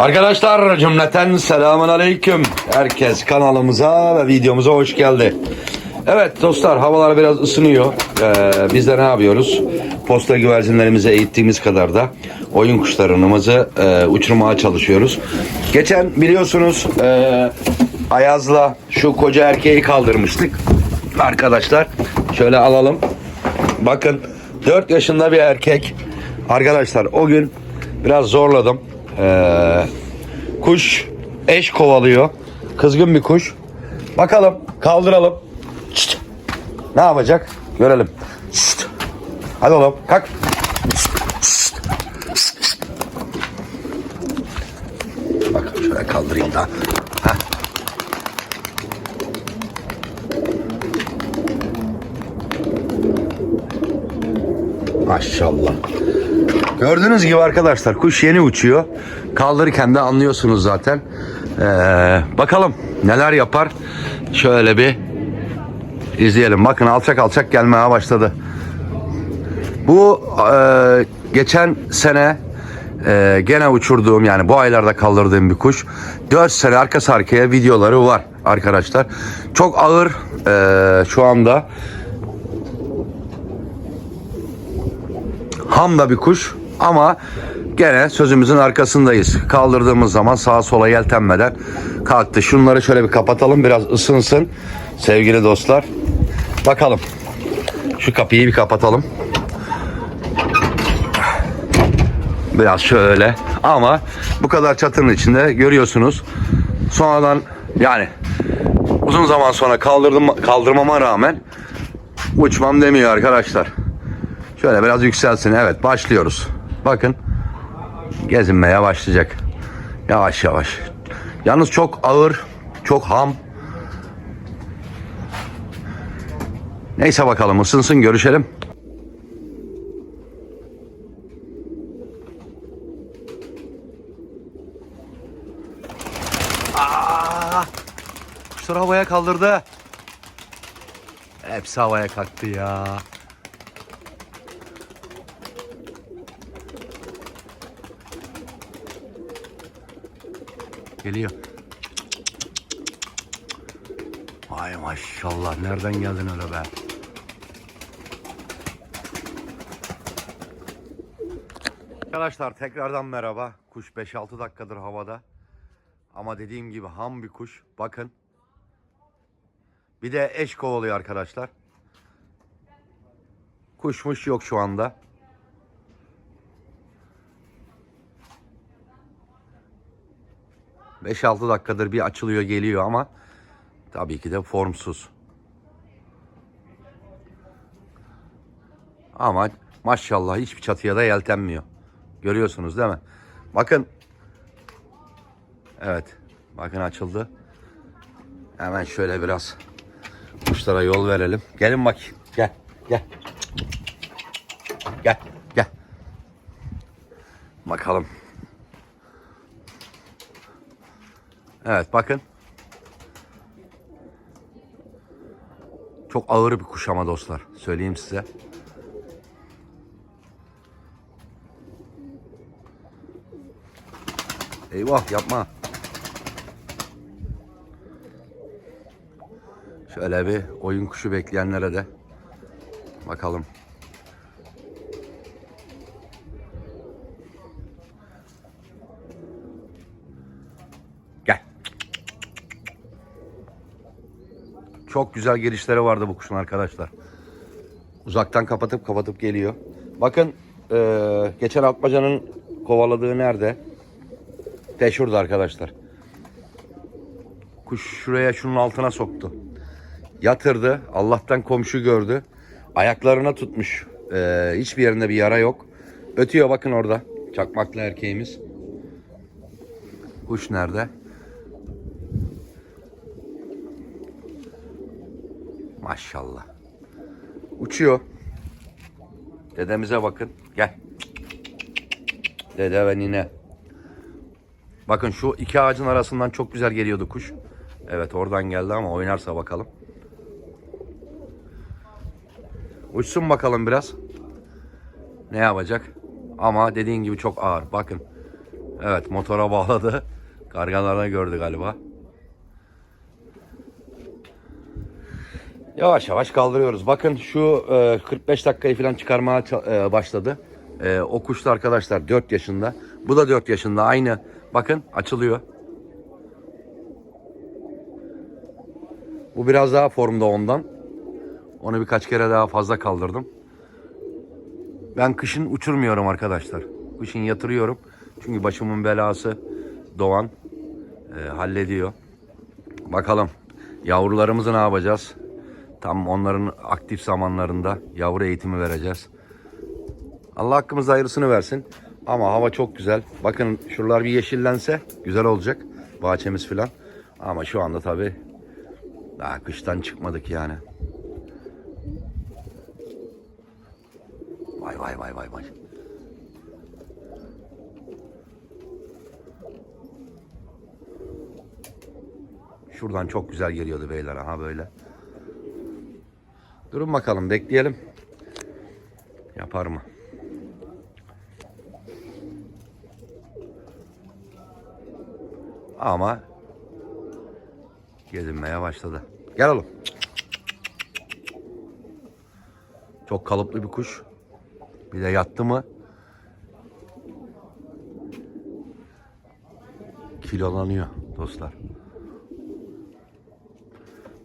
Arkadaşlar cümleten selamun aleyküm. Herkes kanalımıza ve videomuza hoş geldi. Evet dostlar havalar biraz ısınıyor. Ee, biz de ne yapıyoruz? Posta güvercinlerimize eğittiğimiz kadar da oyun kuşlarımızı e, uçurmaya çalışıyoruz. Geçen biliyorsunuz e, Ayaz'la şu koca erkeği kaldırmıştık. Arkadaşlar şöyle alalım. Bakın 4 yaşında bir erkek. Arkadaşlar o gün biraz zorladım. Ee, kuş eş kovalıyor. Kızgın bir kuş. Bakalım kaldıralım. Şşt. Ne yapacak? Görelim. Şşt. Hadi oğlum kalk. Şşt. Şşt. Şşt. Bak şöyle kaldırayım da. Heh. Maşallah. Gördüğünüz gibi arkadaşlar kuş yeni uçuyor. Kaldırırken de anlıyorsunuz zaten. Ee, bakalım neler yapar. Şöyle bir izleyelim. Bakın alçak alçak gelmeye başladı. Bu e, geçen sene e, gene uçurduğum yani bu aylarda kaldırdığım bir kuş. 4 sene arkası arkaya videoları var arkadaşlar. Çok ağır e, şu anda. Ham da bir kuş ama gene sözümüzün arkasındayız. Kaldırdığımız zaman sağa sola yeltenmeden kalktı. Şunları şöyle bir kapatalım biraz ısınsın sevgili dostlar. Bakalım. Şu kapıyı bir kapatalım. Biraz şöyle ama bu kadar çatının içinde görüyorsunuz. Sonradan yani uzun zaman sonra kaldırdım kaldırmama rağmen uçmam demiyor arkadaşlar. Şöyle biraz yükselsin. Evet başlıyoruz. Bakın gezinmeye başlayacak. Yavaş yavaş. Yalnız çok ağır, çok ham. Neyse bakalım ısınsın görüşelim. Aa! Kuşlar havaya kaldırdı. Hepsi havaya kalktı ya. Geliyor. Vay maşallah nereden geldin öyle be? Arkadaşlar tekrardan merhaba. Kuş 5-6 dakikadır havada. Ama dediğim gibi ham bir kuş. Bakın. Bir de eş kovalıyor arkadaşlar. Kuşmuş yok şu anda. Beş altı dakikadır bir açılıyor geliyor ama tabii ki de formsuz. Ama maşallah hiçbir çatıya da yeltenmiyor. Görüyorsunuz değil mi? Bakın. Evet. Bakın açıldı. Hemen şöyle biraz kuşlara yol verelim. Gelin bak. Gel. Gel. Gel. Gel. Bakalım. Evet bakın. Çok ağır bir kuş ama dostlar. Söyleyeyim size. Eyvah yapma. Şöyle bir oyun kuşu bekleyenlere de bakalım. Çok güzel gelişleri vardı bu kuşun arkadaşlar. Uzaktan kapatıp kapatıp geliyor. Bakın eee, geçen Atmaca'nın kovaladığı nerede? De şurada arkadaşlar. Kuş şuraya şunun altına soktu. Yatırdı. Allah'tan komşu gördü. Ayaklarına tutmuş. Eee, hiçbir yerinde bir yara yok. Ötüyor bakın orada. Çakmaklı erkeğimiz. Kuş nerede? Maşallah. Uçuyor. Dedemize bakın. Gel. Dede ve nine. Bakın şu iki ağacın arasından çok güzel geliyordu kuş. Evet oradan geldi ama oynarsa bakalım. Uçsun bakalım biraz. Ne yapacak? Ama dediğin gibi çok ağır. Bakın. Evet motora bağladı. Kargalarını gördü galiba. Yavaş yavaş kaldırıyoruz. Bakın şu e, 45 dakikayı falan çıkarmaya e, başladı. E, o kuş da arkadaşlar 4 yaşında. Bu da 4 yaşında aynı. Bakın açılıyor. Bu biraz daha formda ondan. Onu birkaç kere daha fazla kaldırdım. Ben kışın uçurmuyorum arkadaşlar. Kışın yatırıyorum. Çünkü başımın belası Doğan e, hallediyor. Bakalım yavrularımızı ne yapacağız? Tam onların aktif zamanlarında yavru eğitimi vereceğiz. Allah hakkımızda hayırlısını versin. Ama hava çok güzel. Bakın şuralar bir yeşillense güzel olacak. Bahçemiz filan. Ama şu anda tabii daha kıştan çıkmadık yani. Vay vay vay vay vay. Şuradan çok güzel geliyordu beyler aha böyle. Durun bakalım bekleyelim. Yapar mı? Ama gezinmeye başladı. Gel oğlum. Çok kalıplı bir kuş. Bir de yattı mı kilolanıyor dostlar.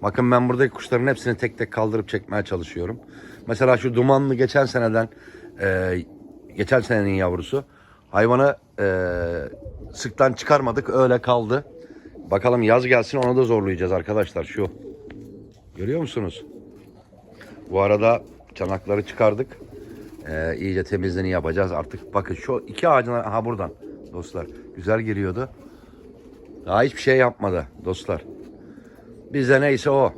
Bakın ben buradaki kuşların hepsini tek tek kaldırıp çekmeye çalışıyorum. Mesela şu dumanlı geçen seneden e, geçen senenin yavrusu. Hayvanı e, sıktan çıkarmadık öyle kaldı. Bakalım yaz gelsin onu da zorlayacağız arkadaşlar şu. Görüyor musunuz? Bu arada çanakları çıkardık. Ee, iyice temizliğini yapacağız artık. Bakın şu iki ağacın ha buradan dostlar. Güzel giriyordu. Daha hiçbir şey yapmadı dostlar. Bizde neyse o.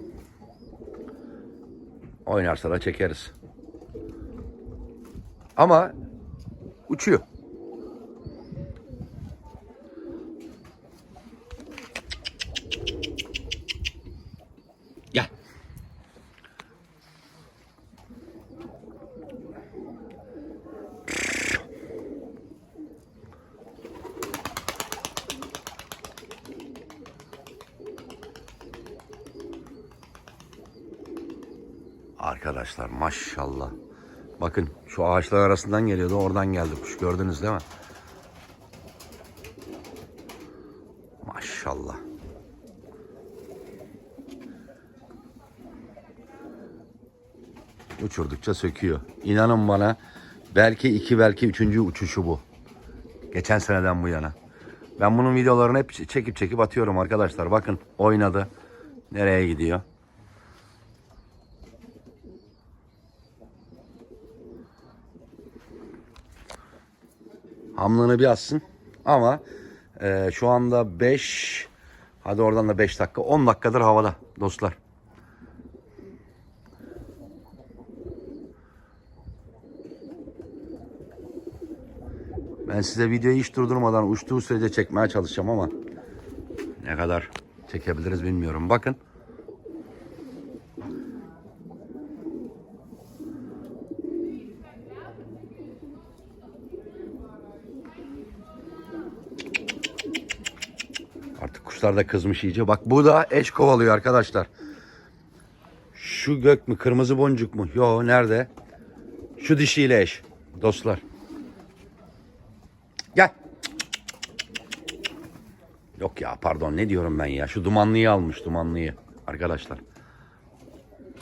Oynarsa da çekeriz. Ama uçuyor. Arkadaşlar maşallah. Bakın şu ağaçlar arasından geliyordu. Oradan geldi kuş. Gördünüz değil mi? Maşallah. Uçurdukça söküyor. İnanın bana belki iki belki üçüncü uçuşu bu. Geçen seneden bu yana. Ben bunun videolarını hep çekip çekip atıyorum arkadaşlar. Bakın oynadı. Nereye gidiyor? Hamlını bir atsın. Ama e, şu anda 5 hadi oradan da 5 dakika 10 dakikadır havada dostlar. Ben size videoyu hiç durdurmadan uçtuğu sürece çekmeye çalışacağım ama ne kadar çekebiliriz bilmiyorum. Bakın. Artık kuşlar da kızmış iyice. Bak bu da eş kovalıyor arkadaşlar. Şu gök mü kırmızı boncuk mu? Yo nerede? Şu dişiyle eş dostlar. Gel. Yok ya pardon ne diyorum ben ya. Şu dumanlıyı almış dumanlıyı arkadaşlar.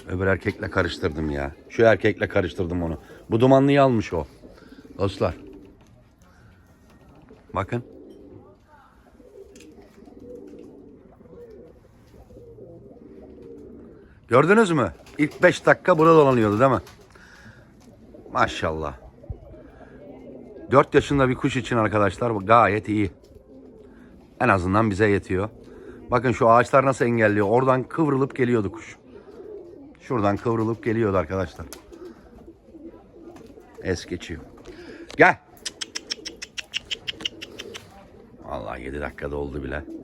Öbür erkekle karıştırdım ya. Şu erkekle karıştırdım onu. Bu dumanlıyı almış o. Dostlar. Bakın. Gördünüz mü? İlk 5 dakika burada dolanıyordu değil mi? Maşallah. 4 yaşında bir kuş için arkadaşlar bu gayet iyi. En azından bize yetiyor. Bakın şu ağaçlar nasıl engelliyor. Oradan kıvrılıp geliyordu kuş. Şuradan kıvrılıp geliyordu arkadaşlar. Es geçiyor. Gel. Vallahi 7 dakikada oldu bile.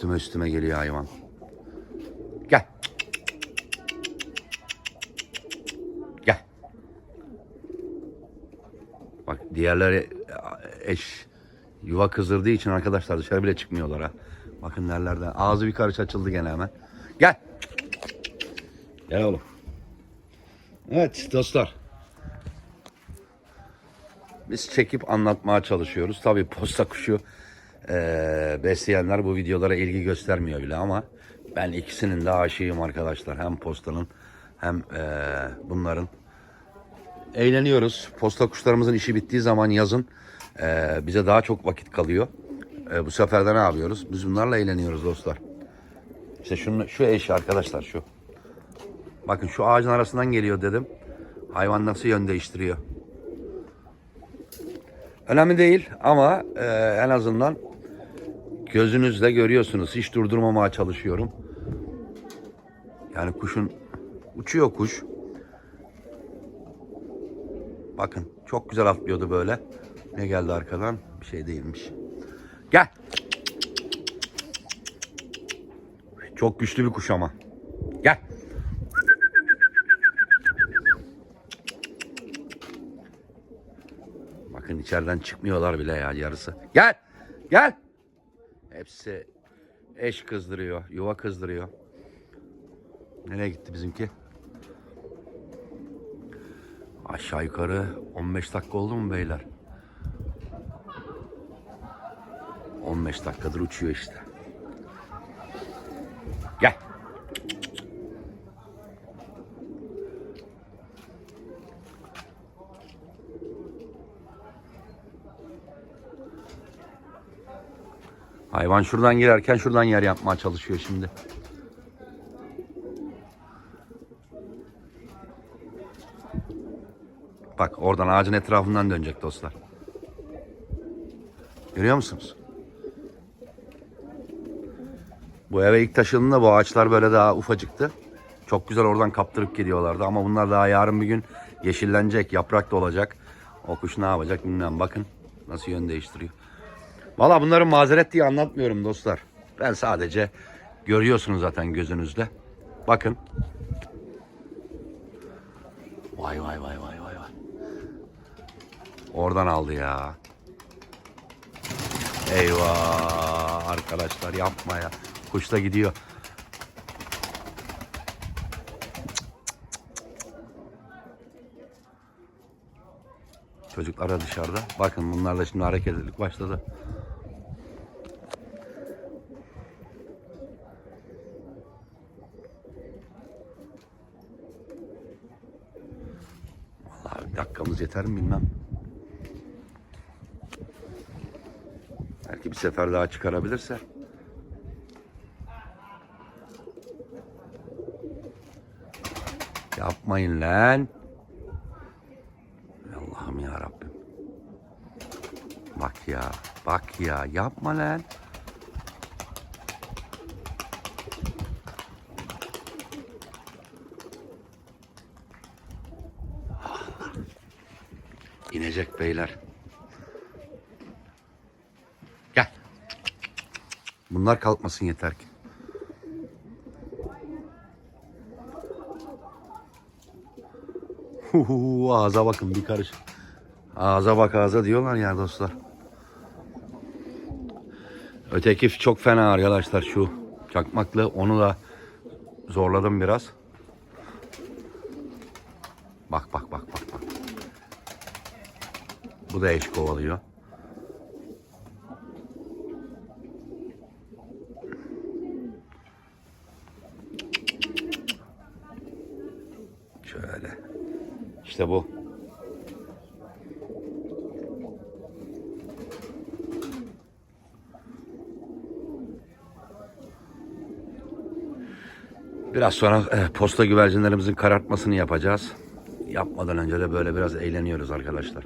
Üstüme üstüme geliyor hayvan. Gel. Gel. Bak diğerleri eş yuva kızdırdığı için arkadaşlar dışarı bile çıkmıyorlar ha. Bakın nerelerden. Ağzı bir karış açıldı gene hemen. Gel. Gel oğlum. Evet dostlar. Biz çekip anlatmaya çalışıyoruz. Tabii posta kuşu eee, besleyenler bu videolara ilgi göstermiyor bile ama ben ikisinin de aşığıyım arkadaşlar. Hem postanın hem eee, bunların. Eğleniyoruz. Posta kuşlarımızın işi bittiği zaman yazın eee, bize daha çok vakit kalıyor. Eee, bu sefer de ne yapıyoruz? Biz bunlarla eğleniyoruz dostlar. İşte şunu, şu eş arkadaşlar şu. Bakın şu ağacın arasından geliyor dedim. Hayvan nasıl yön değiştiriyor. Önemli değil ama e, en azından gözünüzle görüyorsunuz. Hiç durdurmamaya çalışıyorum. Yani kuşun uçuyor kuş. Bakın çok güzel atlıyordu böyle. Ne geldi arkadan? Bir şey değilmiş. Gel. Çok güçlü bir kuş ama. Gel. Bakın içeriden çıkmıyorlar bile ya yarısı. Gel. Gel. Hepsi eş kızdırıyor. Yuva kızdırıyor. Nereye gitti bizimki? Aşağı yukarı 15 dakika oldu mu beyler? 15 dakikadır uçuyor işte. Gel. Hayvan şuradan girerken şuradan yer yapmaya çalışıyor şimdi. Bak oradan ağacın etrafından dönecek dostlar. Görüyor musunuz? Bu eve ilk taşındığında bu ağaçlar böyle daha ufacıktı. Çok güzel oradan kaptırıp gidiyorlardı ama bunlar daha yarın bir gün yeşillenecek, yaprak da olacak. O kuş ne yapacak bilmem. Bakın nasıl yön değiştiriyor. Valla bunların mazeret diye anlatmıyorum dostlar. Ben sadece görüyorsunuz zaten gözünüzde. Bakın. Vay vay vay vay vay vay. Oradan aldı ya. Eyvah arkadaşlar yapma ya. Kuş da gidiyor. Çocuklar da dışarıda. Bakın bunlarla şimdi hareketlilik başladı. Vallahi dakikamız yeter mi bilmem. Belki bir sefer daha çıkarabilirse. Yapmayın lan. Allah'ım ya Rabbim. Bak ya, bak ya, yapma lan. İnecek beyler. Gel. Bunlar kalkmasın yeter ki. Huhu, ağza bakın bir karış. Ağza bak ağza diyorlar ya dostlar. Öteki çok fena arkadaşlar şu çakmaklı. Onu da zorladım biraz. Bak bak bak bak bak. Bu da eş kovalıyor. Şöyle. İşte bu. Biraz sonra eh, posta güvercinlerimizin karartmasını yapacağız. Yapmadan önce de böyle biraz eğleniyoruz arkadaşlar.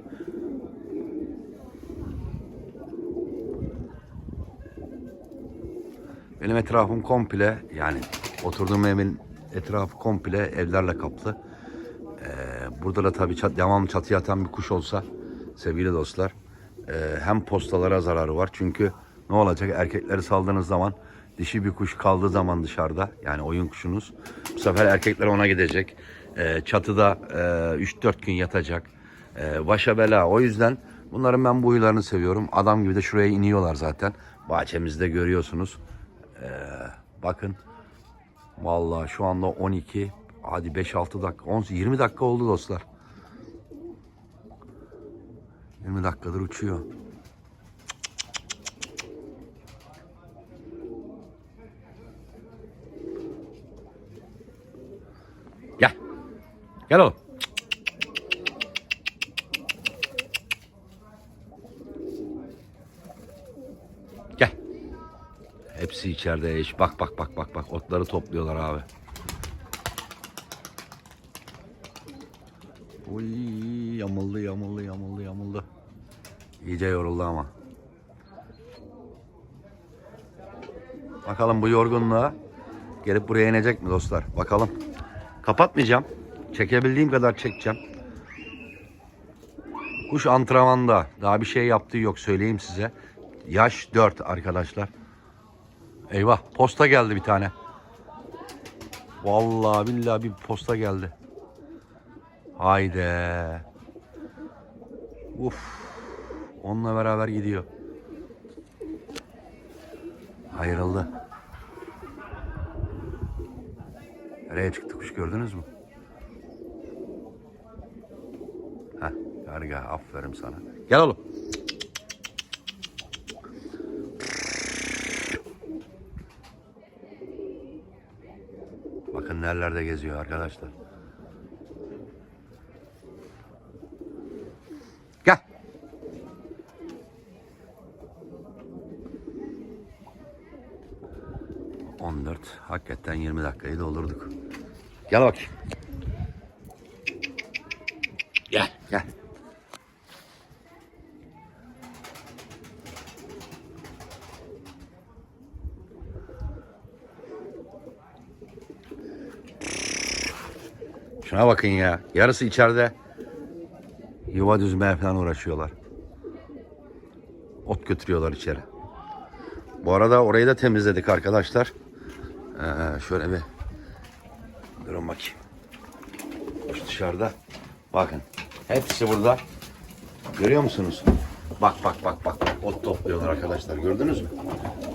Benim etrafım komple yani oturduğum evin etrafı komple evlerle kaplı. Ee, burada da tabii çat, devam çatıya atan bir kuş olsa sevgili dostlar e, hem postalara zararı var. Çünkü ne olacak erkekleri saldığınız zaman dişi bir kuş kaldığı zaman dışarıda yani oyun kuşunuz bu sefer erkekler ona gidecek. Ee, çatıda e, 3-4 gün yatacak. e, başa bela. O yüzden bunların ben bu huylarını seviyorum. Adam gibi de şuraya iniyorlar zaten. Bahçemizde görüyorsunuz. E, bakın. Vallahi şu anda 12 hadi 5-6 dakika 10, 20 dakika oldu dostlar. 20 dakikadır uçuyor. Gel. Gel oğlum. Gel. Hepsi içeride eş. Bak bak bak bak bak otları topluyorlar abi. Uy yamuldu yamuldu yamuldu yamuldu. İyice yoruldu ama. Bakalım bu yorgunluğa gelip buraya inecek mi dostlar? Bakalım. Kapatmayacağım. Çekebildiğim kadar çekeceğim. Kuş antrenmanda. Daha bir şey yaptığı yok söyleyeyim size. Yaş 4 arkadaşlar. Eyvah posta geldi bir tane. Vallahi billahi bir posta geldi. Haydi. Uf. Onunla beraber gidiyor. Ayrıldı. Nereye çıktı kuş gördünüz mü? Heh, karga aferin sana. Gel oğlum. Bakın nerelerde geziyor arkadaşlar. Gel. On dört. Hakikaten 20 dakikayı doldurduk. Gel bakayım. Gel. Gel. Şuna bakın ya. Yarısı içeride yuva düzmeye falan uğraşıyorlar. Ot götürüyorlar içeri. Bu arada orayı da temizledik arkadaşlar. Ee, şöyle bir durun bakayım. Kuş dışarıda. Bakın. Hepsi burada. Görüyor musunuz? Bak bak bak. bak. Ot topluyorlar arkadaşlar. Gördünüz mü?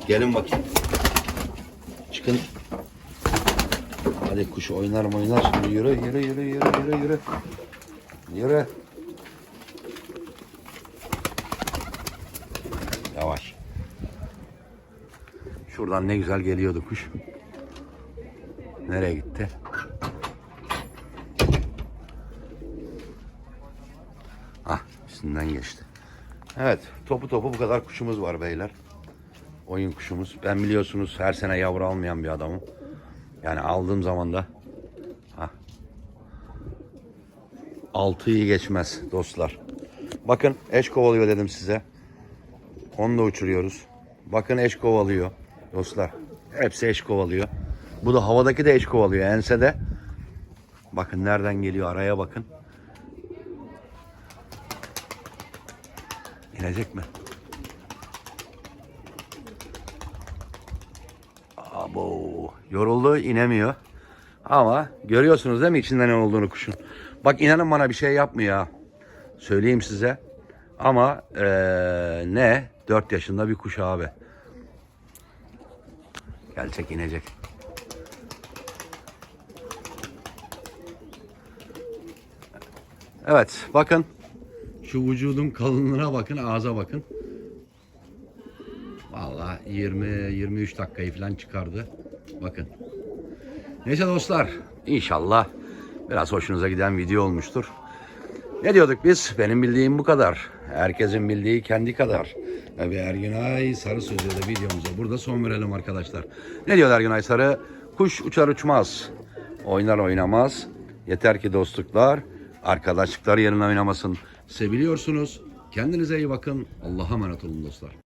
Gelin bakayım. Çıkın. Hadi kuş oynar mı oynar. Şimdi yürü yürü yürü yürü yürü yürü. Yürü. Yavaş. Şuradan ne güzel geliyordu kuş. Nereye gitti? Ah üstünden geçti. Evet topu topu bu kadar kuşumuz var beyler. Oyun kuşumuz. Ben biliyorsunuz her sene yavru almayan bir adamım. Yani aldığım zaman da ha, geçmez dostlar. Bakın eş kovalıyor dedim size. Onu da uçuruyoruz. Bakın eş kovalıyor dostlar. Hepsi eş kovalıyor. Bu da havadaki de eş kovalıyor ensede. Bakın nereden geliyor araya bakın. İnecek mi? Abo, yoruldu inemiyor. Ama görüyorsunuz değil mi içinde ne olduğunu kuşun. Bak inanın bana bir şey yapmıyor. Söyleyeyim size. Ama eee, ne? 4 yaşında bir kuş abi. Gelecek inecek. Evet bakın. Şu vücudun kalınlığına bakın ağza bakın. Vallahi 20-23 dakikayı falan çıkardı. Bakın. Neyse dostlar inşallah biraz hoşunuza giden video olmuştur. Ne diyorduk biz? Benim bildiğim bu kadar. Herkesin bildiği kendi kadar. Ve Ergünay Sarı Sözü'yle videomuza burada son verelim arkadaşlar. Ne diyor Ergünay Sarı? Kuş uçar uçmaz. Oynar oynamaz. Yeter ki dostluklar, arkadaşlıklar yerine oynamasın. Seviliyorsunuz. Kendinize iyi bakın. Allah'a emanet olun dostlar.